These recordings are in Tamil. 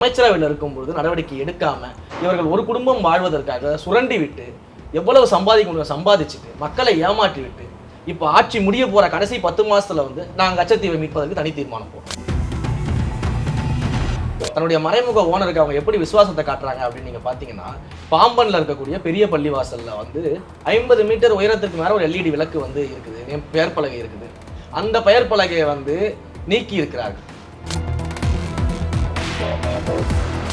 அமைச்சரவையில் இருக்கும்பொழுது நடவடிக்கை எடுக்காம இவர்கள் ஒரு குடும்பம் வாழ்வதற்காக சுரண்டி விட்டு எவ்வளவு சம்பாதிக்க முடியும் சம்பாதிச்சுட்டு மக்களை ஏமாற்றி விட்டு இப்போ ஆட்சி முடிய போற கடைசி பத்து மாசத்துல வந்து நாங்கள் கச்சத்தீவை மீட்பதற்கு தனி தீர்மானம் போடுறோம். தன்னுடைய மறைமுக ஓனருக்கு அவங்க எப்படி விசுவாசத்தை காட்டுறாங்க அப்படின்னு நீங்க பாத்தீங்கன்னா பாம்பன்ல இருக்கக்கூடிய பெரிய பள்ளிவாசல்ல வந்து ஐம்பது மீட்டர் உயரத்துக்கு மேல ஒரு எல்இடி விளக்கு வந்து இருக்குது பெயர் பலகை இருக்குது. அந்த பெயர் பலகையை வந்து நீக்கி இருக்கிறார்கள்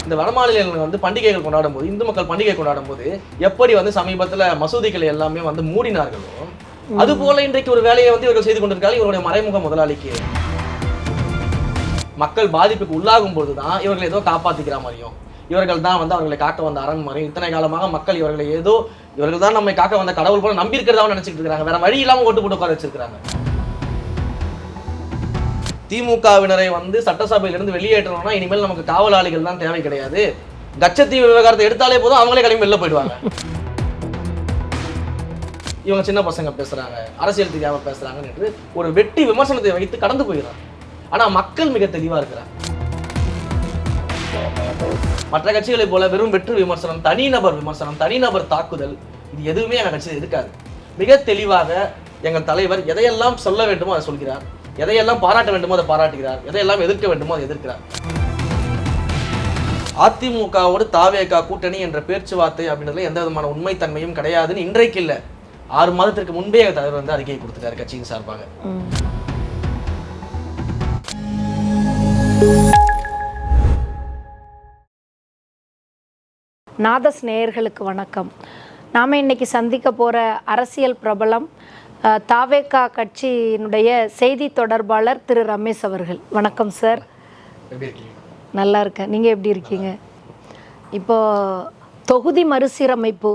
இந்த வடமாநிலங்கள் வந்து பண்டிகைகள் கொண்டாடும் போது இந்து மக்கள் பண்டிகை கொண்டாடும் போது எப்படி வந்து சமீபத்துல மசூதிகள் எல்லாமே வந்து மூடினார்களோ அது போல இன்றைக்கு ஒரு வேலையை வந்து இவர்கள் செய்து கொண்டிருக்காங்க இவருடைய மறைமுக முதலாளிக்கு. மக்கள் பாதிப்புக்கு உள்ளாகும் பொழுதுதான் இவர்கள் ஏதோ காப்பாத்திக்கிற மாதிரியும் இவர்கள் தான் வந்து அவர்களை காக்க வந்த அரண் மாதிரியும் இத்தனை காலமாக மக்கள் இவர்களை ஏதோ இவர்கள் தான் நம்மை காக்க வந்த கடவுள் போல நம்பி இருக்கிறதாவும் நினைச்சிட்டு இருக்காங்க வேற வழி இல்லாம ஓட்டு போட்டு உட்கார வச்சிருக்காங்க திமுகவினரை வந்து சட்டசபையிலிருந்து வெளியேற்றணும்னா இனிமேல் நமக்கு காவலாளிகள் தான் தேவை கிடையாது. கச்சத்தீவு விவகாரத்தை எடுத்தாலே போதும் அவங்களே கிளம்பி வெளில போயிடுவாங்க. இவங்க சின்ன பசங்க பேசுறாங்க அரசியல் தெரியாம பேசுறாங்கன்னு என்று ஒரு வெட்டி விமர்சனத்தை வைத்து கடந்து போயிடுறாங்க. ஆனா மக்கள் மிக தெளிவா இருக்கிறாங்க. மற்ற கட்சிகளை போல வெறும் வெற்று விமர்சனம் தனிநபர் விமர்சனம் தனிநபர் தாக்குதல் இது எதுவுமே எங்கள் கட்சியில் இருக்காது. மிக தெளிவாக எங்கள் தலைவர் எதையெல்லாம் சொல்ல வேண்டுமோ அதை சொல்கிறார். எதையெல்லாம் பாராட்ட வேண்டுமோ அதை பாராட்டுகிறார். எதையெல்லாம் எதிர்க்க வேண்டுமோ அதை எதிர்க்கிறார். அதிமுகவோடு தாவேகா கூட்டணி என்ற பேச்சுவார்த்தை அப்படின்றதுல எந்த விதமான உண்மைத்தன்மையும் கிடையாதுன்னு இன்றைக்கு இல்லை. ஆறு மாதத்திற்கு முன்பே தலைவர் வந்து அறிக்கை கொடுத்துட்டாரு கட்சியின் சார்பாக. நாதஸ் நேயர்களுக்கு வணக்கம். நாம் இன்னைக்கு சந்திக்க போகிற அரசியல் பிரபலம் தாவேகா கட்சியினுடைய செய்தி தொடர்பாளர் திரு ரமேஷ் அவர்கள். வணக்கம் சார். நல்லா இருக்கேன். நீங்கள் எப்படி இருக்கீங்க? இப்போ தொகுதி மறுசீரமைப்பு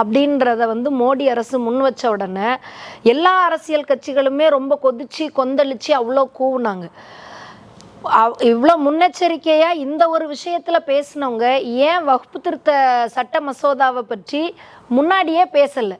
அப்படின்றத வந்து மோடி அரசு முன் வச்ச உடனே எல்லா அரசியல் கட்சிகளுமே ரொம்ப கொதிச்சு கொந்தளிச்சு அவ்வளோ கூவுனாங்க. இவ்வளோ முன்னெச்சரிக்கையாக இந்த ஒரு விஷயத்தில் பேசினவங்க ஏன் வகுப்பு திருத்த சட்ட மசோதாவை பற்றி முன்னாடியே பேசலை?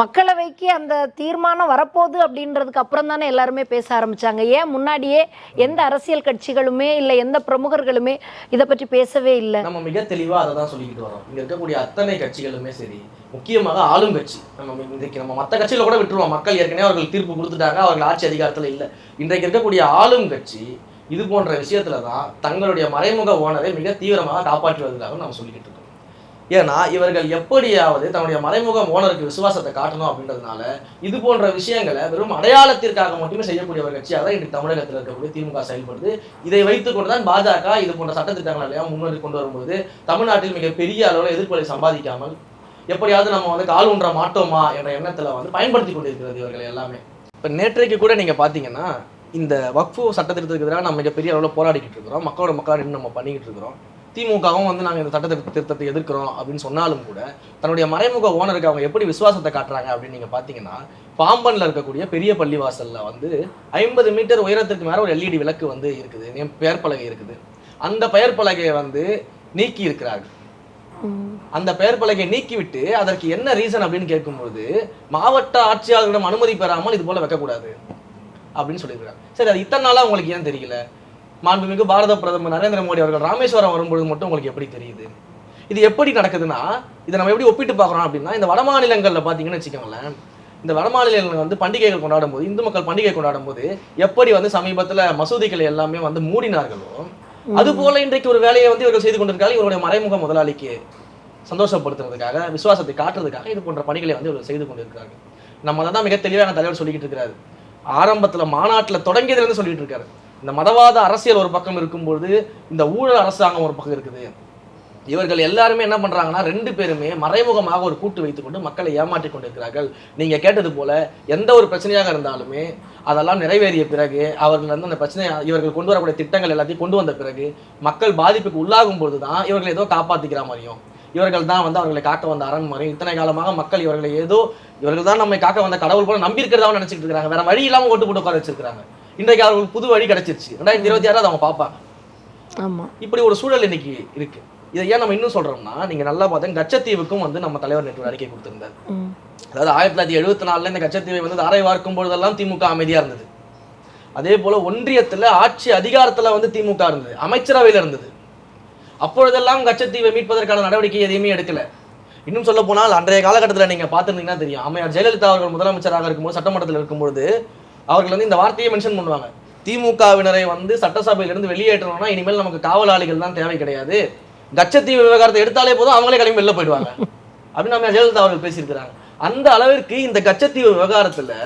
மக்களவைக்கு அந்த தீர்மானம் வரப்போகுது அப்படின்றதுக்கு அப்புறம் தானே எல்லாருமே பேச ஆரம்பித்தாங்க ஏன் முன்னாடியே எந்த அரசியல் கட்சிகளுமே இல்லை எந்த பிரமுகர்களுமே இதை பற்றி பேசவே இல்லை? நம்ம மிக தெளிவாக அதை தான் சொல்லிக்கிட்டு வரோம். இங்கே இருக்கக்கூடிய அத்தனை கட்சிகளுமே சரி முக்கியமாக ஆளும் கட்சி. நம்ம இன்றைக்கு நம்ம மற்ற கட்சியில் கூட விட்டுருவோம். மக்கள் ஏற்கனவே அவர்கள் தீர்ப்பு கொடுத்துட்டாங்க அவர்கள் ஆட்சி அதிகாரத்தில் இல்லை. இன்றைக்கு இருக்கக்கூடிய ஆளும் கட்சி இது போன்ற விஷயத்துல தான் தங்களுடைய மறைமுக ஓனரை மிக தீவிரமாக காப்பாற்றி வருவதாக நம்ம சொல்லிக்கிட்டு இருக்கோம். ஏன்னா இவர்கள் எப்படியாவது தன்னுடைய மறைமுக ஓனருக்கு விசுவாசத்தை காட்டணும் அப்படின்றதுனால இது போன்ற விஷயங்களை வெறும் அடையாளத்திற்காக மட்டுமே செய்யக்கூடிய ஒரு கட்சியாக தான் இன்றைக்கு தமிழகத்தில் இருக்கக்கூடிய திமுக செயல்படுது. இதை வைத்துக்கொண்டு தான் பாஜக இது போன்ற சட்டத்திட்டங்களை எல்லாம் முன்னேறி கொண்டு வரும்போது தமிழ்நாட்டில் மிக பெரிய அளவில் எதிர்ப்புகளை சம்பாதிக்காமல் எப்படியாவது நம்ம வந்து கால் ஒன்ற மாட்டோமா என்ற எண்ணத்துல வந்து பயன்படுத்தி கொண்டிருக்கிறது இவர்கள் எல்லாமே. இப்போ நேற்றைக்கு கூட நீங்க பாத்தீங்கன்னா இந்த வக்ஃபு சட்டத்திட்டத்துக்கு எதிராக நம்ம மிகப்பெரிய அளவில் போராடிக்கிட்டு இருக்கிறோம். மக்களோட மக்களாக நின்று நம்ம பண்ணிக்கிட்டு இருக்கிறோம். திமுகவும் வந்து நாங்கள் இந்த சட்ட திருத்தத்தை எதிர்க்கிறோம் அப்படின்னு சொன்னாலும் கூட தன்னுடைய மறைமுக ஓனருக்கு அவங்க எப்படி விசுவாசத்தை காட்டுறாங்க அப்படின்னு நீங்க பாத்தீங்கன்னா பாம்பன்ல இருக்கக்கூடிய பெரிய பள்ளிவாசல்ல வந்து ஐம்பது மீட்டர் உயரத்துக்கு மேல ஒரு எல்இடி விளக்கு வந்து இருக்குது. என் பெயர் பலகை இருக்குது. அந்த பெயர் பலகையை வந்து நீக்கி இருக்கிறார்கள். அந்த பெயர் பலகையை நீக்கிவிட்டு அதற்கு என்ன ரீசன் அப்படின்னு கேட்கும்போது மாவட்ட ஆட்சியாளர்களிடம் அனுமதி பெறாமல் இது போல வைக்கக்கூடாது. அப்படின்னு சொல்லியிருக்காங்க சரி அது இத்தனை நாளா உங்களுக்கு ஏன் தெரியல? மாண்புமிகு பாரத பிரதமர் நரேந்திர மோடி அவர்கள் ராமேஸ்வரம் வரும்பொழுது மட்டும் உங்களுக்கு எப்படி தெரியுது? இது எப்படி நடக்குதுன்னா இதை நம்ம எப்படி ஒப்பிட்டு பார்க்குறோம் அப்படின்னா இந்த வட மாநிலங்களில் பார்த்தீங்கன்னு வச்சுக்கோங்களேன் இந்த வட மாநிலங்கள் வந்து பண்டிகைகள் கொண்டாடும் போது இந்து மக்கள் பண்டிகை கொண்டாடும் போது எப்படி வந்து சமீபத்துல மசூதிகள் எல்லாமே வந்து மூடினார்களோ அது போல இன்றைக்கு ஒரு வேலையை வந்து இவர்கள் செய்து கொண்டிருக்காங்க இவருடைய மறைமுக முதலாளிக்கு சந்தோஷப்படுத்துறதுக்காக விசுவாசத்தை காட்டுறதுக்காக இது போன்ற பணிகளை வந்து இவர்கள் செய்து கொண்டிருக்கிறார்கள். நம்ம தான் மிக தெளிவாக தலைவர் சொல்லிக்கிட்டு இருக்கிறாரு. ஆரம்பத்தில் மாநாட்டில் தொடங்கியதுலேருந்து சொல்லிட்டு இருக்காரு. இந்த மதவாத அரசியல் ஒரு பக்கம் இருக்கும்போது இந்த ஊழல் அரசாங்கம் ஒரு பக்கம் இருக்குது. இவர்கள் எல்லாருமே என்ன பண்ணுறாங்கன்னா ரெண்டு பேருமே மறைமுகமாக ஒரு கூட்டு வைத்துக்கொண்டு மக்களை ஏமாற்றி கொண்டிருக்கிறார்கள். நீங்கள் கேட்டது போல எந்த ஒரு பிரச்சனையாக இருந்தாலுமே அதெல்லாம் நிறைவேறிய பிறகு அவர்கள் வந்து அந்த பிரச்சனை இவர்கள் கொண்டு வரக்கூடிய திட்டங்கள் எல்லாத்தையும் கொண்டு வந்த பிறகு மக்கள் பாதிப்புக்கு உள்ளாகும் பொழுது தான் இவர்கள் ஏதோ காப்பாற்றிக்கிற மாதிரியும் இவர்கள் தான் வந்து அவர்களை காக்க வந்த அரண் மாதிரியும் இத்தனை காலமாக மக்கள் இவர்களை ஏதோ இவர்கள் தான் நம்மை காக்க வந்த கடவுள் போல நம்பி இருக்கிறதாவும் நினைச்சிட்டு இருக்காங்க வேற வழி இல்லாம ஓட்டு போட்டு உட்கார வச்சிருக்காங்க இன்றைக்கு அவர்களுக்கு புது வழி கிடைச்சிருச்சு. ரெண்டாயிரத்தி இருபத்தி ஆறாவது அவங்க பார்ப்பாங்க ஆமாம் இப்படி ஒரு சூழல் இன்னைக்கு இருக்கு. இதை ஏன் நம்ம இன்னும் சொல்றோம்னா நீங்க நல்லா பார்த்தா கச்சத்தீவுக்கும் வந்து நம்ம தலைவர் நேற்று அறிக்கை கொடுத்திருந்தார். அதாவது ஆயிரத்தி தொள்ளாயிரத்தி எழுபத்தி நாலுல இந்த கச்சத்தீவை வந்து தாரை வார்க்கும் பொழுதெல்லாம் திமுக அமைதியா இருந்தது. அதே போல ஒன்றியத்துல ஆட்சி அதிகாரத்துல வந்து திமுக இருந்தது. அமைச்சரவையில இருந்தது. அப்பொழுதெல்லாம் கச்சத்தீவை மீட்பதற்கான நடவடிக்கை எதையுமே எடுக்கல. இன்னும் சொல்ல போனால் அன்றைய காலகட்டத்தில் நீங்கள் பார்த்துருந்தீங்கன்னா தெரியும். அம்மையார் ஜெயலலிதா அவர்கள் முதலமைச்சராக இருக்கும்போது சட்டமன்றத்தில் இருக்கும்போது அவர்கள் வந்து இந்த வார்த்தையை மென்ஷன் பண்ணுவாங்க. திமுகவினரை வந்து சட்டசபையிலிருந்து வெளியேற்றணும்னா இனிமேல் நமக்கு காவலாளிகள் தான் தேவை கிடையாது. கச்சத்தீவு விவகாரத்தை எடுத்தாலே போதும் அவங்களே கிளம்பி வெளில போயிடுவாங்க. அப்படின்னு நம்ம ஜெயலலிதா அவர்கள் பேசியிருக்கிறாங்க. அந்த அளவிற்கு இந்த கச்சத்தீவு விவகாரத்தில்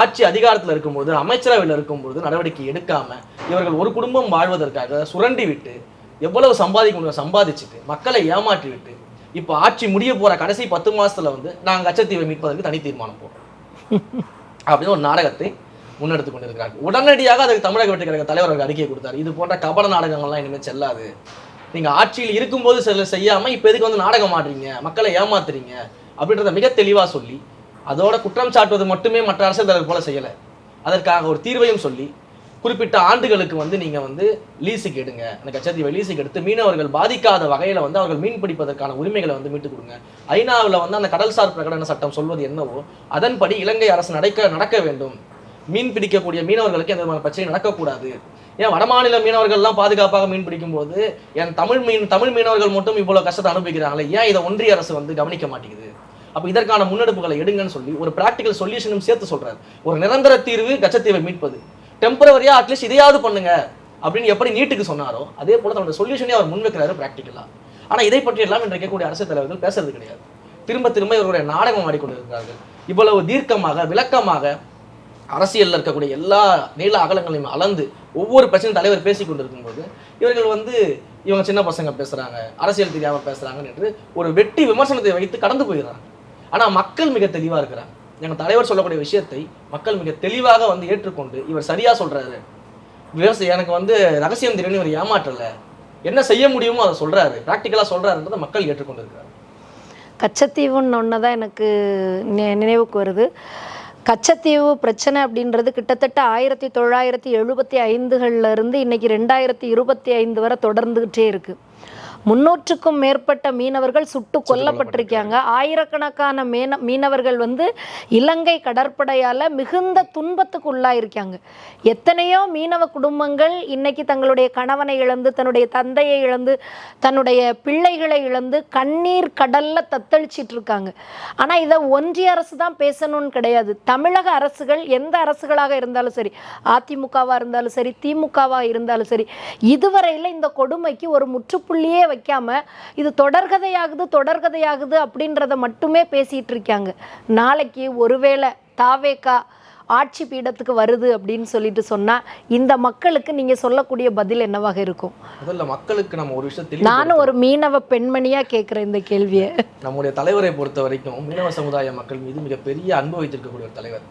ஆட்சி அதிகாரத்தில் இருக்கும்போது அமைச்சரவையில் இருக்கும்போது நடவடிக்கை எடுக்காம இவர்கள் ஒரு குடும்பம் வாழ்வதற்காக சுரண்டி விட்டு எவ்வளவு சம்பாதிக்க முடியும் சம்பாதிச்சுட்டு மக்களை ஏமாற்றி விட்டு இப்போ ஆட்சி முடிய போற கடைசி பத்து மாசத்துல வந்து நாங்க கச்சத்தீவை மீட்பதற்கு தனி தீர்மானம் போடுறோம். அப்படின்னு ஒரு நாடகத்தை முன்னெடுத்து கொண்டிருக்கிறார்கள் உடனடியாக அதுக்கு தமிழக வெற்றி கழக தலைவர் அவருக்கு அறிக்கை கொடுத்தார். இது போன்ற கபட நாடகங்கள்லாம் இனிமேல் செல்லாது. நீங்க ஆட்சியில் இருக்கும்போது சில செய்யாம இப்ப எதுக்கு வந்து நாடகம் ஆடுறீங்க? மக்களை ஏமாத்துறீங்க? அப்படின்றத மிக தெளிவா சொல்லி அதோட குற்றம் சாட்டுவது மட்டுமே மற்ற அரசியல் தலைவர் போல செய்யல. அதற்காக ஒரு தீர்வையும் சொல்லி குறிப்பிட்ட ஆண்டுகளுக்கு வந்து நீங்க வந்து லீஸுக்கு எடுங்க. அந்த கச்சத்தீவை லீஸுக்கு எடுத்து மீனவர்கள் பாதிக்காத வகையில வந்து அவர்கள் மீன் பிடிப்பதற்கான உரிமைகளை வந்து மீட்டுக் கொடுங்க. ஐநாவில் வந்து அந்த கடல்சார் பிரகடன சட்டம் சொல்வது என்னவோ அதன்படி இலங்கை அரசு நடக்க நடக்க வேண்டும். மீன் பிடிக்கக்கூடிய மீனவர்களுக்கு எந்த விதமான பிரச்சனையும் நடக்கக்கூடாது. ஏன் வடமாநில மீனவர்கள்லாம் பாதுகாப்பாக மீன் பிடிக்கும்போது என் தமிழ் மீன் தமிழ் மீனவர்கள் மட்டும் இவ்வளோ கஷ்டத்தை அனுபவிக்கிறாங்களே ஏன் இதை ஒன்றிய அரசு வந்து கவனிக்க மாட்டேங்குது? அப்போ இதற்கான முன்னெடுப்புகளை எடுங்கன்னு சொல்லி ஒரு பிராக்டிக்கல் சொல்யூஷனும் சேர்த்து சொல்றாரு. ஒரு நிரந்தர தீர்வு கச்சத்தீவை மீட்பது. டெம்பரவரியா அட்லீஸ்ட் இதையாவது பண்ணுங்க. அப்படின்னு எப்படி நீட்டுக்கு சொன்னாரோ அதே போல தன்னோட சொல்யூஷனே அவர் முன்வைக்கிறாரு பிராக்டிக்கலா ஆனால் இதை பற்றி எல்லாம் இன்றைக்கு இருக்கக்கூடிய அரசியல் தலைவர்கள் பேசுறது கிடையாது. திரும்ப திரும்ப இவருடைய நாடகம் ஆடிக்கொண்டிருக்கிறார்கள். இவ்வளவு தீர்க்கமாக விளக்கமாக அரசியல்ல இருக்கக்கூடிய எல்லா நீள அகலங்களையும் அளந்து ஒவ்வொரு பிரச்சனையும் தலைவர் பேசி கொண்டிருக்கும்போது இவர்கள் வந்து இவங்க சின்ன பசங்க பேசுறாங்க அரசியல் தெரியாம பேசுகிறாங்கன்னு என்று ஒரு வெட்டி விமர்சனத்தை வைத்து கடந்து போயிடுறாங்க. ஆனால் மக்கள் மிக தெளிவாக இருக்கிறாங்க. எங்கள் தலைவர் சொல்லக்கூடிய விஷயத்தை மக்கள் மிக தெளிவாக வந்து ஏற்றுக்கொண்டு இவர் சரியாக சொல்கிறாரு விவசாயி எனக்கு வந்து ரகசியம் தெரியும் இவர் ஏமாற்றலை. என்ன செய்ய முடியுமோ அதை சொல்கிறாரு ப்ராக்டிக்கலாக சொல்கிறாருன்றத மக்கள் ஏற்றுக்கொண்டிருக்கிறாங்க கச்சத்தீவுன்னு ஒன்று தான் எனக்கு நி- நினைவுக்கு வருது. கச்சத்தீவு பிரச்சனை அப்படின்றது கிட்டத்தட்ட ஆயிரத்தி தொள்ளாயிரத்தி எழுபத்தி ஐந்துகளில் இருந்து இன்னைக்கு ரெண்டாயிரத்தி இருபத்தி ஐந்து வரை தொடர்ந்துகிட்டே இருக்குது முன்னூற்றுக்கும் மேற்பட்ட மீனவர்கள் சுட்டு கொல்லப்பட்டிருக்காங்க. ஆயிரக்கணக்கான மீன மீனவர்கள் வந்து இலங்கை கடற்படையால் மிகுந்த துன்பத்துக்கு உள்ளாயிருக்காங்க. எத்தனையோ மீனவ குடும்பங்கள் இன்னைக்கு தங்களுடைய கணவனை இழந்து தன்னுடைய தந்தையை இழந்து தன்னுடைய பிள்ளைகளை இழந்து கண்ணீர் கடல்ல தத்தளிச்சிட்டு இருக்காங்க ஆனா இதை ஒன்றிய அரசு தான் பேசணும்னு கிடையாது. தமிழக அரசுகள் எந்த அரசுகளாக இருந்தாலும் சரி அதிமுகவா இருந்தாலும் சரி திமுகவா இருந்தாலும் சரி இதுவரையில இந்த கொடுமைக்கு ஒரு முற்றுப்புள்ளியே வைக்காம இது தொடர்கதையாகுது தொடர்கதையாகுது அப்படின்றத மட்டுமே பேசிட்டு இருக்காங்க. நாளைக்கு ஒருவேளை தாவேக்கா ஆட்சி பீடத்துக்கு வருது அப்படின்னு சொல்லிட்டு சொன்னா இந்த மக்களுக்கு நீங்க சொல்லக்கூடிய பதில் என்னவாக இருக்கும்? முதல்ல மக்களுக்கு நம்ம ஒரு விஷயம் நானும் ஒரு மீனவ பெண்மணியா கேட்குறேன் இந்த கேள்வியை. நம்முடைய தலைவரை பொறுத்த வரைக்கும் மீனவ சமுதாய மக்கள் மீது மிகப்பெரிய அன்பு வைத்திருக்கக்கூடிய ஒரு தலைவர்.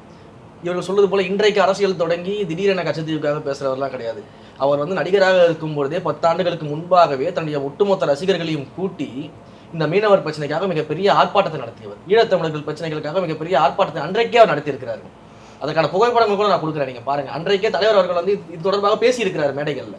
இவர்கள் சொல்வது போல இன்றைக்கு அரசியல் தொடங்கி திடீரென கச்சத்தீவுக்காக பேசுறவர்லாம் கிடையாது. அவர் வந்து நடிகராக இருக்கும் பொழுதே பத்தாண்டுகளுக்கு முன்பாகவே தன்னுடைய ஒட்டுமொத்த ரசிகர்களையும் கூட்டி இந்த மீனவர் பிரச்சனைக்காக மிகப்பெரிய ஆர்ப்பாட்டத்தை நடத்தியவர். ஈழத்தமிழர்கள் பிரச்சனைகளுக்காக மிகப்பெரிய ஆர்ப்பாட்டத்தை அன்றைக்கே அவர் நடத்தியிருக்கிறாரு. அதற்கான புகைப்படங்கள் கூட நான் கொடுக்குறேன் நீங்க பாருங்க. அன்றைக்கே தலைவர் அவர்கள் வந்து இது இது தொடர்பாக பேசியிருக்கிறார் மேடைகள்ல.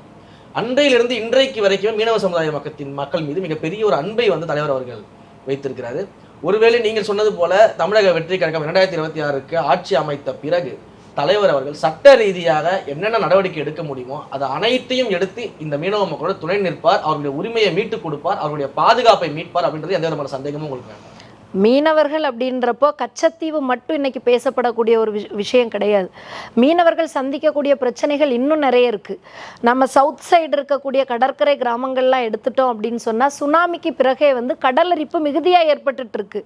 அன்றையிலிருந்து இன்றைக்கு வரைக்கும் மீனவ சமுதாய மக்கத்தின் மக்கள் மீது மிகப்பெரிய ஒரு அன்பை வந்து தலைவர் அவர்கள் வைத்திருக்கிறாரு. ஒருவேளை நீங்கள் சொன்னது போல தமிழக வெற்றி கழகம் இரண்டாயிரத்தி இருபத்தி ஆறுக்கு ஆட்சி அமைத்த பிறகு தலைவர் அவர்கள் சட்ட ரீதியாக என்னென்ன நடவடிக்கை எடுக்க முடியுமோ அதை அனைத்தையும் எடுத்து இந்த மீனவ மக்களோட துணை நிற்பார் அவருடைய உரிமையை மீட்டுக் கொடுப்பார் அவருடைய பாதுகாப்பை மீட்பார் அப்படின்றது எந்த விதமான சந்தேகமும் உங்களுக்கு வேண்டாம். மீனவர்கள் அப்படின்றப்போ கச்சத்தீவு மட்டும் இன்னைக்கு பேசப்படக்கூடிய ஒரு விஷ- விஷயம் கிடையாது. மீனவர்கள் சந்திக்கக்கூடிய பிரச்சனைகள் இன்னும் நிறைய இருக்கு. நம்ம சவுத் சைடு இருக்கக்கூடிய கடற்கரை கிராமங்கள்லாம் எடுத்துட்டோம் அப்படின்னு சொன்னால் சுனாமிக்கு பிறகே வந்து கடலரிப்பு மிகுதியாக ஏற்பட்டுட்டு இருக்கு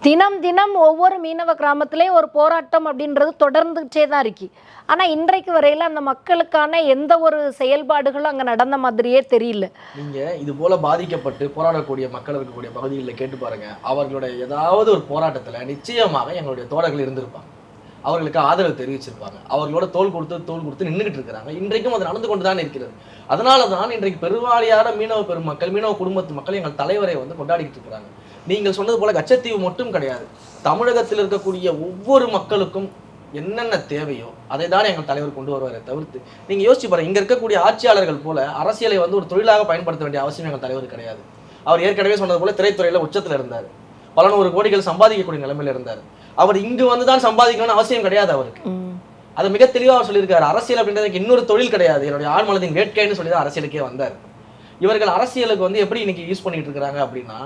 தினம் தினம் ஒவ்வொரு மீனவ கிராமத்திலையும் ஒரு போராட்டம் அப்படின்றது தொடர்ந்துகிட்டே தான் இருக்கு. ஆனால் இன்றைக்கு வரையில் அந்த மக்களுக்கான எந்த ஒரு செயல்பாடுகளும் அங்கே நடந்த மாதிரியே தெரியல. நீங்கள் இது போல பாதிக்கப்பட்டு போராடக்கூடிய மக்கள் இருக்கக்கூடிய பகுதிகளில் கேட்டு பாருங்க. அவர்களுடைய ஏதாவது ஒரு போராட்டத்தில் நிச்சயமாக எங்களுடைய தோழர்கள் இருந்திருப்பாங்க. அவர்களுக்கு ஆதரவு தெரிவிச்சிருப்பாங்க. அவர்களோட தோல் கொடுத்து தோல் கொடுத்து நின்றுகிட்டு இருக்கிறாங்க. இன்றைக்கும் அது நடந்து கொண்டு தான் இருக்கிறது. அதனால தான் இன்றைக்கு பெருவாரியான மீனவ பெருமக்கள் மீனவ குடும்பத்து மக்கள் எங்கள் தலைவரை வந்து கொண்டாடிக்கிட்டு இருக்கிறாங்க. நீங்கள் சொன்னது போல கச்சத்தீவு மட்டும் கிடையாது. தமிழகத்தில் இருக்கக்கூடிய ஒவ்வொரு மக்களுக்கும் என்னென்ன தேவையோ அதை தான் எங்கள் தலைவர் கொண்டு வருவாரே தவிர்த்து நீங்கள் யோசிச்சு பாருங்க. இங்கே இருக்கக்கூடிய ஆட்சியாளர்கள் போல அரசியலை வந்து ஒரு தொழிலாக பயன்படுத்த வேண்டிய அவசியம் எங்கள் தலைவர் கிடையாது. அவர் ஏற்கனவே சொன்னது போல திரைத்துறையில் உச்சத்தில் இருந்தார். பல நூறு கோடிகள் சம்பாதிக்கக்கூடிய நிலைமையில இருந்தார். அவர் இங்கு வந்து தான் சம்பாதிக்கணும்னு அவசியம் கிடையாது அவருக்கு. அதை மிக தெளிவாக அவர் சொல்லியிருக்காரு. அரசியல் அப்படின்றது எனக்கு இன்னொரு தொழில் கிடையாது. என்னுடைய ஆழ்மனதின் வேட்கைன்னு சொல்லி தான் அரசியலுக்கே வந்தார். இவர்கள் அரசியலுக்கு வந்து எப்படி இன்னைக்கு யூஸ் பண்ணிட்டு இருக்காங்க அப்படின்னா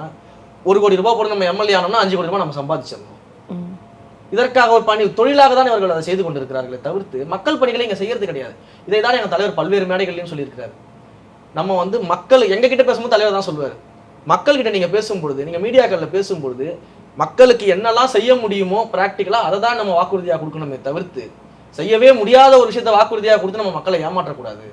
ஒரு கோடி ரூபாய் போட்டு நம்ம எம்எல்ஏ ஆனோம்னா அஞ்சு கோடி ரூபாய் நம்ம சம்பாதிச்சிடணும். இதற்காக ஒரு பணி தொழிலாக தான் இவர்கள் அதை செய்து கொண்டிருக்கிறார்களே தவிர்த்து மக்கள் பணிகளை இங்க செய்யறது கிடையாது. இதை தான் எங்க தலைவர் பல்வேறு மேடைகள்லையும் சொல்லியிருக்கிறாரு. நம்ம வந்து மக்கள் எங்க கிட்ட பேசும்போது தலைவர் தான் சொல்லுவார். மக்கள்கிட்ட நீங்கள் பேசும்பொழுது பேசும் பொழுது பேசும்பொழுது மக்களுக்கு என்னெல்லாம் செய்ய முடியுமோ ப்ராக்டிக்கலாக அதை தான் நம்ம வாக்குறுதியாக கொடுக்கணுமே தவிர்த்து செய்யவே முடியாத ஒரு விஷயத்தை வாக்குறுதியாக கொடுத்து நம்ம மக்களை ஏமாற்றக்கூடாது.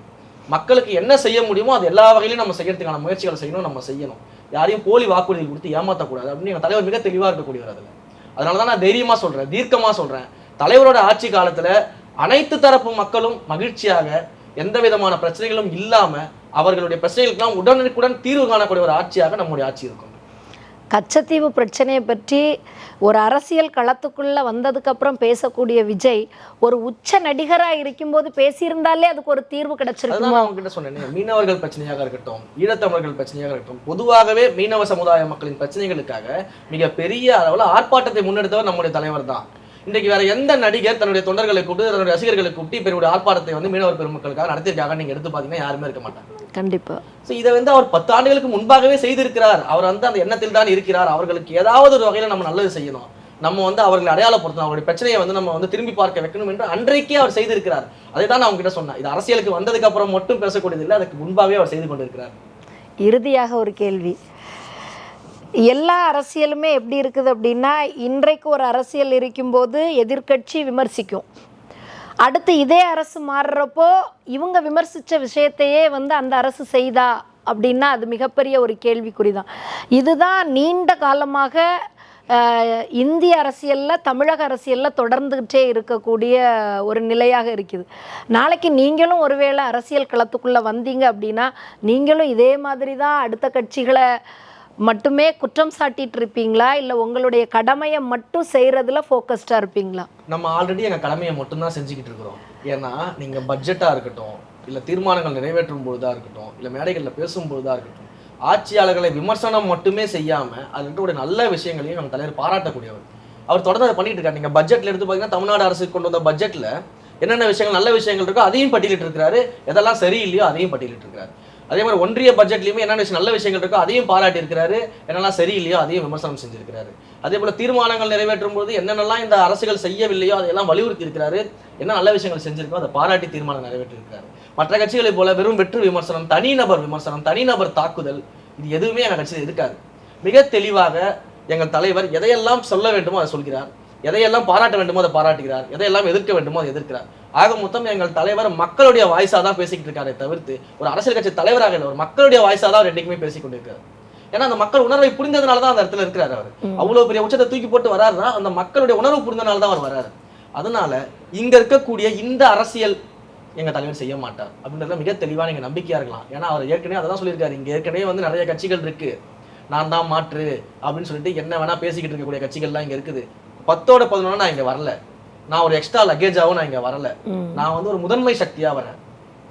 மக்களுக்கு என்ன செய்ய முடியுமோ அது எல்லா வகையிலும் நம்ம செய்யறதுக்கான முயற்சிகளை செய்யணும் நம்ம செய்யணும். யாரையும் போலி வாக்குறுதி கொடுத்து ஏமாற்றக்கூடாது அப்படின்னு எங்கள் தலைவர் மிக தெளிவாக இருக்கக்கூடியவர் அதில். அதனால தான் நான் தைரியமாக சொல்கிறேன் தீர்க்கமாக சொல்கிறேன் தலைவரோட ஆட்சி காலத்தில் அனைத்து தரப்பு மக்களும் மகிழ்ச்சியாக எந்த விதமான பிரச்சனைகளும் இல்லாம அவர்களுடைய பிரச்சனைகளுக்கெல்லாம் உடனுக்குடன் தீர்வு காணக்கூடிய ஒரு ஆட்சியாக நம்முடைய ஆட்சி இருக்கும். கச்சத்தீவு பிரச்சனையை பற்றி ஒரு அரசியல் களத்துக்குள்ள வந்ததுக்கு அப்புறம் பேசக்கூடிய விஜய் ஒரு உச்ச நடிகரா இருக்கும்போது பேசியிருந்தாலே அதுக்கு ஒரு தீர்வு கிடைச்சிருக்குமோ? நான் உங்ககிட்ட சொன்னேன் மீனவர்கள் பிரச்சனையாக இருக்கட்டும் ஈழத்தமிழர்கள் பிரச்சனையாக இருக்கட்டும் பொதுவாகவே மீனவ சமுதாய மக்களின் பிரச்சனைகளுக்காக மிக பெரிய அளவுல ஆர்ப்பாட்டத்தை முன்னெடுத்தவர் நம்முடைய தலைவர் தான் இன்றைக்கு வேற எந்த நடிகர் தன்னுடைய தொண்டர்களை கூப்பிட்டு தன்னுடைய ரசிகர்களை கூப்பிட்டு பெரிய ஆர்ப்பாட்டத்தை வந்து மீனவர் பெருமக்களுக்காக நடத்தியிருக்காங்க நீங்க எடுத்து பாத்தீங்கன்னா யாருமே இருக்க மாட்டாங்க. கண்டிப்பா. ஸோ இதை வந்து அவர் பத்து ஆண்டுகளுக்கு முன்பாகவே செய்திருக்கிறார். அவர் வந்து அந்த எண்ணத்தில் தான் இருக்கிறார். அவர்களுக்கு ஏதாவது ஒரு வகையில் நம்ம நல்லது செய்யணும். நம்ம வந்து அவர்களை அடையாளப்படுத்தணும். அவருடைய பிரச்சனையை வந்து நம்ம வந்து திரும்பி பார்க்க வைக்கணும் என்று அன்றைக்கே அவர் செய்திருக்கிறார். அதை தான் நான் உங்ககிட்ட சொன்னேன். இது அரசியலுக்கு வந்ததுக்கு அப்புறம் மட்டும் பேசக்கூடியது இல்லை அதுக்கு முன்பாகவே அவர் செய்து கொண்டிருக்கிறார். இறுதியாக ஒரு கேள்வி. எல்லா அரசியலுமே எப்படி இருக்குது அப்படின்னா இன்றைக்கு ஒரு அரசியல் இருக்கும்போது எதிர்க்கட்சி விமர்சிக்கும். அடுத்து இதே அரசு மாறுறப்போ இவங்க விமர்சித்த விஷயத்தையே வந்து அந்த அரசு செய்தா அப்படின்னா அது மிகப்பெரிய ஒரு கேள்விக்குறி தான் இதுதான் நீண்ட காலமாக இந்திய அரசியலில் தமிழக அரசியலில் தொடர்ந்துகிட்டே இருக்கக்கூடிய ஒரு நிலையாக இருக்குது. நாளைக்கு நீங்களும் ஒருவேளை அரசியல் களத்துக்குள்ளே வந்தீங்க அப்படின்னா நீங்களும் இதே மாதிரி தான் அடுத்த கட்சிகளை மட்டுமே குற்றம் சாட்டிட்டு இருப்பீங்களா இல்லை உங்களுடைய கடமையை மட்டும் செய்கிறதுல ஃபோக்கஸ்டாக இருப்பீங்களா? நம்ம ஆல்ரெடி எங்கள் கடமையை மட்டும்தான் செஞ்சுக்கிட்டு இருக்கிறோம் ஏன்னா நீங்கள் பட்ஜெட்டாக இருக்கட்டும் இல்லை தீர்மானங்கள் நிறைவேற்றும் பொழுதா இருக்கட்டும் இல்லை மேடைகளில் பேசும் பொழுதா இருக்கட்டும் ஆட்சியாளர்களை விமர்சனம் மட்டுமே செய்யாமல் அதில் இருக்கக்கூடிய நல்ல விஷயங்களையும் நம்ம தலைவர் பாராட்டக்கூடியவர். அவர் தொடர்ந்து அதை பண்ணிட்டு இருக்காரு. நீங்கள் பட்ஜெட்டில் எடுத்து பார்த்தீங்கன்னா தமிழ்நாடு அரசு கொண்டு வந்த பட்ஜெட்டில் என்னென்ன விஷயங்கள் நல்ல விஷயங்கள் இருக்கோ அதையும் பட்டியலிட்டு இருக்கிறாரு எதெல்லாம் சரியில்லையோ அதையும் பட்டியலிட்டு இருக்கிறாரு அதே மாதிரி ஒன்றிய பட்ஜெட்லையுமே என்னென்ன நல்ல விஷயங்கள் இருக்கோ அதையும் பாராட்டி இருக்கிறாரு என்னெல்லாம் சரியில்லையோ அதையும் விமர்சனம் செஞ்சிருக்கிறாரு. அதே போல தீர்மானங்கள் நிறைவேற்றும் போது என்னென்னலாம் இந்த அரசுகள் செய்யவில்லையோ அதையெல்லாம் வலியுறுத்தி இருக்கிறாரு என்ன நல்ல விஷயங்கள் செஞ்சிருக்கோ அதை பாராட்டி தீர்மானம் நிறைவேற்றிருக்காரு மற்ற கட்சிகளை போல வெறும் வெற்று விமர்சனம் தனிநபர் விமர்சனம் தனிநபர் தாக்குதல் இது எதுவுமே எங்கள் கட்சியில் இருக்காது. மிக தெளிவாக எங்கள் தலைவர் எதையெல்லாம் சொல்ல வேண்டுமோ அதை சொல்கிறார். எதையெல்லாம் பாராட்ட வேண்டுமோ அதை பாராட்டுகிறார். எதையெல்லாம் எதிர்க்க வேண்டுமோ அதை எதிர்க்கிறார். ஆக மொத்தம் எங்கள் தலைவர் மக்களுடைய வாய்ஸாக தான் பேசிக்கிட்டு இருக்காரே தவிர்த்து ஒரு அரசியல் கட்சி தலைவராக இல்லை ஒரு மக்களுடைய வாய்ஸாக தான் அவர் என்றைக்குமே பேசிக் கொண்டிருக்காரு ஏன்னா அந்த மக்கள் உணர்வை புரிந்ததுனால தான் அந்த இடத்துல இருக்கிறார் அவர். அவ்வளவு பெரிய உச்சத்தை தூக்கி போட்டு வராருன்னா அந்த மக்களுடைய உணர்வு புரிந்தனால தான் அவர் வராரு. அதனால இங்க இருக்கக்கூடிய இந்த அரசியல் எங்க தலைவர் செய்ய மாட்டார் அப்படின்றதுல மிக தெளிவா நீங்க நம்பிக்கையா இருக்கலாம். ஏன்னா அவர் ஏற்கனவே அதை தான் சொல்லியிருக்காரு. இங்க ஏற்கனவே வந்து நிறைய கட்சிகள் இருக்கு. நான் தான் மாற்று அப்படின்னு சொல்லிட்டு என்ன வேணா பேசிக்கிட்டு இருக்கக்கூடிய கட்சிகள்லாம் இங்க இருக்குது. பத்தோட பதினொன்று நான் இங்க வரல. நான் ஒரு எக்ஸ்ட்ரா லக்கேஜாவும் நான் இங்க வரல. நான் வந்து ஒரு முதன்மை சக்தியா வரேன்.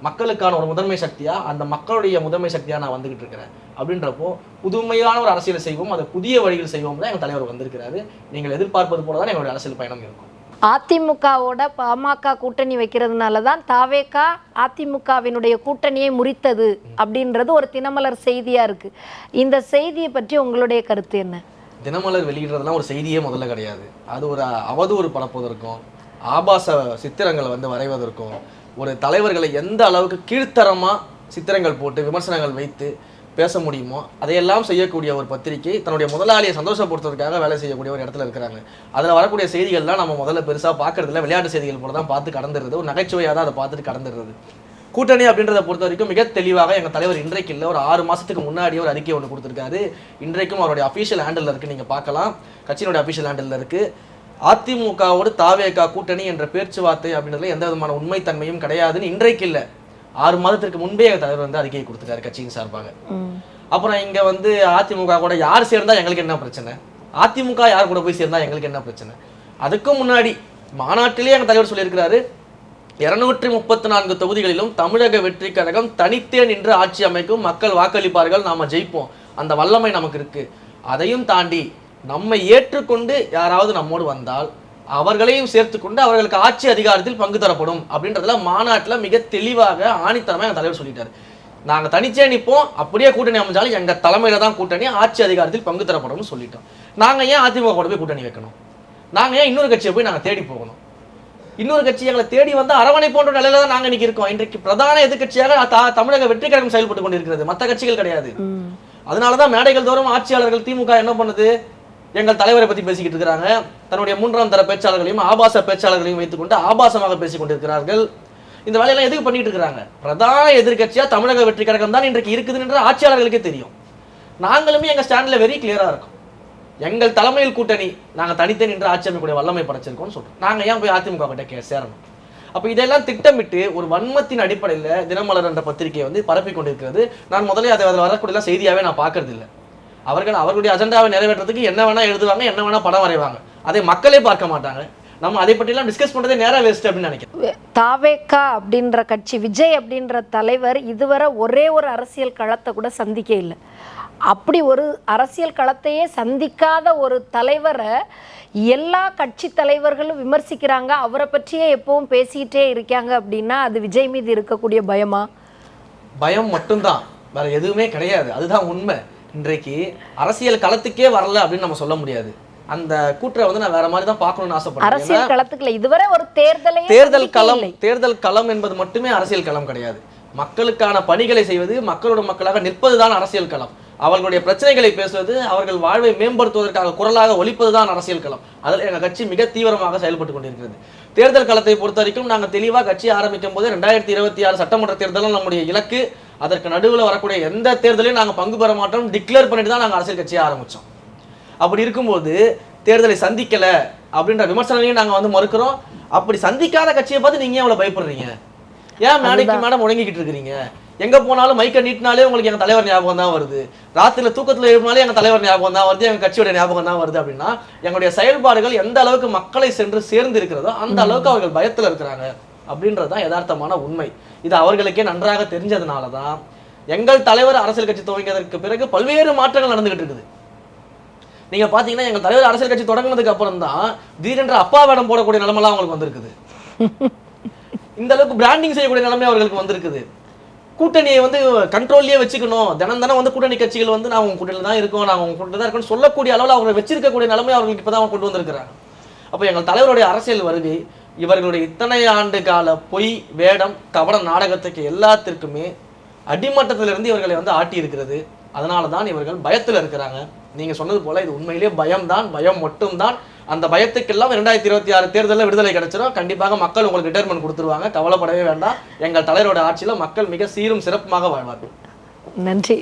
மக்களுக்கான ஒரு முதன்மை சக்தியா அந்த மக்களுடைய முதன்மை சக்தியா நான் வந்துகிட்டு இருக்கிறேன். அப்படின்றப்போ புதுமையான ஒரு அரசியலை செய்வோம் அதை புதிய வழியில் செய்வோம் தான் எங்க தலைவர் வந்திருக்கிறாரு. நீங்கள் எதிர்பார்ப்பது போல தான் எங்களுடைய அரசியல் பயணம் இருக்கும். அதிமுகவோட பாமக கூட்டணி வைக்கிறதுனால தான் தாவேகா அதிமுகவினுடைய கூட்டணியை முறித்தது அப்படின்றது ஒரு தினமலர் செய்தியா இருக்கு. இந்த செய்தியை பற்றி உங்களுடைய கருத்து என்ன? தினமலர் வெளியிடுறதுலாம் ஒரு செய்தியே முதல்ல கிடையாது. அது ஒரு அவதூறு பரப்புவதற்கும் ஆபாச சித்திரங்களை வந்து வரைவதற்கும் ஒரு தலைவர்களை எந்த அளவுக்கு கீழ்த்தரமாக சித்திரங்கள் போட்டு விமர்சனங்கள் வைத்து பேச முடியுமோ அதையெல்லாம் செய்யக்கூடிய ஒரு பத்திரிகை தன்னுடைய முதலாளியை சந்தோஷப்படுத்துறதுக்காக வேலை செய்யக்கூடிய ஒரு இடத்துல இருக்கிறாங்க. அதில் வரக்கூடிய செய்திகள்லாம் நம்ம முதல்ல பெருசாக பார்க்கறதில்ல. விளையாட்டு செய்திகள் போல தான் பார்த்து கடந்துடுறது. ஒரு நகைச்சுவையாக தான் அதை பார்த்துட்டு கடந்துடுறது. கூட்டணி அப்படின்றத பொறுத்த வரைக்கும் மிக தெளிவாக எங்கள் தலைவர் இன்றைக்கு இல்லை ஒரு ஆறு மாசத்துக்கு முன்னாடியே ஒரு அறிக்கை ஒன்று கொடுத்துருக்காரு. இன்றைக்கும் அவருடைய அஃபீஷியல் ஹேண்டில் இருக்கு நீங்க பார்க்கலாம். கட்சியினுடைய அஃபீஷியல் ஹேண்டில் இருக்கு. அதிமுகவோடு தாவேகா கூட்டணி என்ற பேச்சுவார்த்தை அப்படின்றதுல எந்த விதமான உண்மைத்தன்மையும் கிடையாதுன்னு இன்றைக்கு இல்லை. ஆறு மாதத்திற்கு முன்பே எங்கள் தலைவர் வந்து அறிக்கையை கொடுத்துருக்காரு கட்சியின் சார்பாக. அப்புறம் இங்க வந்து அதிமுக கூட யார் சேர்ந்தா எங்களுக்கு என்ன பிரச்சனை? அதிமுக யார் கூட போய் சேர்ந்தா எங்களுக்கு என்ன பிரச்சனை? அதுக்கும் முன்னாடி மாநாட்டிலே எங்க தலைவர் சொல்லியிருக்கிறாரு இருநூற்றி முப்பத்தி நான்கு தொகுதிகளிலும் தமிழக வெற்றி கழகம் தனித்தே நின்று ஆட்சி அமைக்கும் மக்கள் வாக்களிப்பார்கள் நாம் ஜெயிப்போம். அந்த வல்லமை நமக்கு இருக்கு. அதையும் தாண்டி நம்மை ஏற்றுக்கொண்டு யாராவது நம்மோடு வந்தால் அவர்களையும் சேர்த்துக்கொண்டு அவர்களுக்கு ஆட்சி அதிகாரத்தில் பங்கு தரப்படும் அப்படின்றதுல மாநாட்டில் மிக தெளிவாக ஆணித்தரமாக அந்த தலைவர் சொல்லிட்டார். நாங்கள் தனிச்சே நிற்போம் அப்படியே கூட்டணி அமைஞ்சாலும் எங்கள் தலைமையில தான் கூட்டணி ஆட்சி அதிகாரத்தில் பங்கு தரப்படும்னு சொல்லிட்டோம். நாங்கள் ஏன் அதிமுக கூட போய் கூட்டணி வைக்கணும்? நாங்கள் ஏன் இன்னொரு கட்சியை போய் நாங்கள் தேடி போகணும்? இன்னொரு கட்சி எங்களை தேடி வந்து அரவணை போன்ற நிலையில தான் நாங்க இன்னைக்கு இருக்கோம். இன்றைக்கு பிரதான எதிர்க்கட்சியாக த- தமிழக வெற்றி கழகம் செயல்பட்டு கொண்டிருக்கிறது. மற்ற கட்சிகள் கிடையாது. அதனாலதான் மேடைகள் தோறும் ஆட்சியாளர்கள் திமுக என்ன பண்ணுது? எங்கள் தலைவரை பத்தி பேசிக்கிட்டு இருக்கிறாங்க. தன்னுடைய மூன்றாம் தர பேச்சாளர்களையும் ஆபாச பேச்சாளர்களையும் வைத்துக்கொண்டு ஆபாசமாக பேசிக் கொண்டிருக்கிறார்கள். இந்த வேலையெல்லாம் எதுக்கு பண்ணிட்டு இருக்காங்க பிரதான எதிர்க்கட்சியா தமிழக வெற்றி கழகம் தான் இன்றைக்கு இருக்குதுன்ற ஆட்சியாளர்களுக்கே தெரியும். நாங்களுமே எங்க ஸ்டாண்ட்ல வெரி கிளியரா இருக்கும். எங்கள் தலைமையில் கூட்டணி நாங்க தனித்தனி என்று ஆட்சி அமைக்கக்கூடிய வல்லமை படைச்சிருக்கோம்னு சொல்றோம். நாங்க ஏன் போய் அதிமுக கிட்ட கே சேரணும்? அப்போ இதெல்லாம் திட்டமிட்டு ஒரு வன்மத்தின் அடிப்படையில் தினமலர் என்ற பத்திரிகையை வந்து பரப்பி கொண்டிருக்கிறது. நான் முதலே அதை அதில் வரக்கூடிய செய்தியாவே நான் பார்க்கறது இல்லை அவர்கள் அவர்களுடைய அஜெண்டாவை நிறைவேற்றுறதுக்கு என்ன வேணா எழுதுவாங்க என்ன வேணா படம் வரைவாங்க. அதை மக்களே பார்க்க மாட்டாங்க. நம்ம அதை பற்றிலாம் டிஸ்கஸ் பண்றதே நேரம் வேஸ்ட் அப்படின்னு நினைக்கிறேன். தாவேக்கா அப்படின்ற கட்சி விஜய் அப்படின்ற தலைவர் இதுவரை ஒரே ஒரு அரசியல் களத்தை கூட சந்திக்க இல்லை. அப்படி ஒரு அரசியல் களத்தையே சந்திக்காத ஒரு தலைவரை எல்லா கட்சி தலைவர்களும் விமர்சிக்கிறாங்க. அவரை பற்றியே எப்பவும் பேசிக்கிட்டே இருக்காங்க அப்படின்னா அது விஜய் மீது இருக்கக்கூடிய பயமா? பயம் மட்டும்தான். வேற எதுவுமே கிடையாது. அதுதான் உண்மை. இன்றைக்கு அரசியல் களத்துக்கே வரல அப்படின்னு நம்ம சொல்ல முடியாது. அந்த கூற்றை வந்து நான் வேற மாதிரி தான் பார்க்கணும்னு ஆசைப்படுறேன். அரசியல் களத்துக்குள்ள இதுவரை ஒரு தேர்தலை தேர்தல் களம் தேர்தல் களம் என்பது மட்டுமே அரசியல் களம் கிடையாது. மக்களுக்கான பணிகளை செய்வது மக்களோட மக்களாக நிற்பதுதான் அரசியல் களம். அவர்களுடைய பிரச்சனைகளை பேசுவது அவர்கள் வாழ்வை மேம்படுத்துவதற்காக குரலாக ஒலிப்பதுதான் அரசியல் களம். அதில் எங்கள் கட்சி மிக தீவிரமாக செயல்பட்டு கொண்டிருக்கிறது. தேர்தல் களத்தை பொறுத்த வரைக்கும் நாங்கள் தெளிவாக கட்சி ஆரம்பிக்கும் போது ரெண்டாயிரத்தி இருபத்தி ஆறு சட்டமன்ற தேர்தலும் நம்முடைய இலக்கு. அதற்கு நடுவில் வரக்கூடிய எந்த தேர்தலையும் நாங்கள் பங்கு பெற மாட்டோம் டிக்ளேர் பண்ணிட்டு தான் நாங்கள் அரசியல் கட்சியை ஆரம்பித்தோம் அப்படி இருக்கும்போது தேர்தலை சந்திக்கல அப்படின்ற விமர்சனங்களையும் நாங்க வந்து மறுக்கிறோம். அப்படி சந்திக்காத கட்சியை பார்த்து நீங்க ஏன் அவ்வளவு பயப்படுறீங்க? ஏன் மேடைக்கு மேடம் முடங்கிக்கிட்டு இருக்கிறீங்க? எங்க போனாலும் மைக்க நீட்டினாலே உங்களுக்கு எங்க தலைவர் ஞாபகம் தான் வருது. ராத்திரில தூக்கத்துல எழுப்பினாலே எங்க தலைவர் ஞாபகம் தான் வருது எங்க கட்சியோட ஞாபகம் தான் வருது அப்படின்னா எங்களுடைய செயல்பாடுகள் எந்த அளவுக்கு மக்களை சென்று சேர்ந்து இருக்கிறதோ அந்த அளவுக்கு அவர்கள் பயத்துல இருக்கிறாங்க அப்படின்றது தான் யதார்த்தமான உண்மை. இது அவர்களுக்கே நன்றாக தெரிஞ்சதுனால தான் எங்கள் தலைவர் அரசியல் கட்சி துவங்கியதற்கு பிறகு பல்வேறு மாற்றங்கள் நடந்துகிட்டு இருக்குது. நீங்க பாத்தீங்கன்னா எங்கள் தலைவர் அரசியல் கட்சி தொடங்கினதுக்கு அப்புறம் தான் திடீரென்று அப்பா வேடம் போடக்கூடிய நிலைமெல்லாம் அவங்களுக்கு வந்திருக்குது. இந்த அளவுக்கு பிராண்டிங் செய்யக்கூடிய நிலைமை அவர்களுக்கு வந்திருக்குது. கூட்டணியை வந்து கண்ட்ரோல்லயே வச்சுக்கணும். தினம் தினம் வந்து கூட்டணி கட்சிகள் வந்து நான் உங்க கூட்டணியில் தான் இருக்கோம் நான் உங்க கூட்டணி தான் இருக்கோம்னு சொல்லக்கூடிய அளவில் அவங்களை வச்சிருக்கக்கூடிய நிலைமை அவர்களுக்கு இப்போ தான் கொண்டு வந்திருக்கிறாங்க. அப்போ எங்கள் தலைவருடைய அரசியல் வருகை இவர்களுடைய இத்தனை ஆண்டு கால பொய் வேடம் கபட நாடகத்துக்கு எல்லாத்திற்குமே அடிமட்டத்திலிருந்து இவர்களை வந்து ஆட்டி இருக்கிறது அதனால தான் இவர்கள் பயத்தில் இருக்கிறாங்க. நீங்கள் சொன்னது போல் இது உண்மையிலேயே பயம்தான் பயம் மட்டும்தான். அந்த பயத்துக்கெல்லாம் ரெண்டாயிரத்தி இருபத்தி ஆறு தேர்தலில் விடுதலை கிடைச்சிடும் கண்டிப்பாக மக்கள் உங்களுக்கு ரிட்டைர்மெண்ட் கொடுத்துருவாங்க. கவலைப்படவே வேண்டாம். எங்கள் தலைவரோட ஆட்சியில் மக்கள் மிக சீரும் சிறப்புமாக வாழ்வார்கள். நன்றி.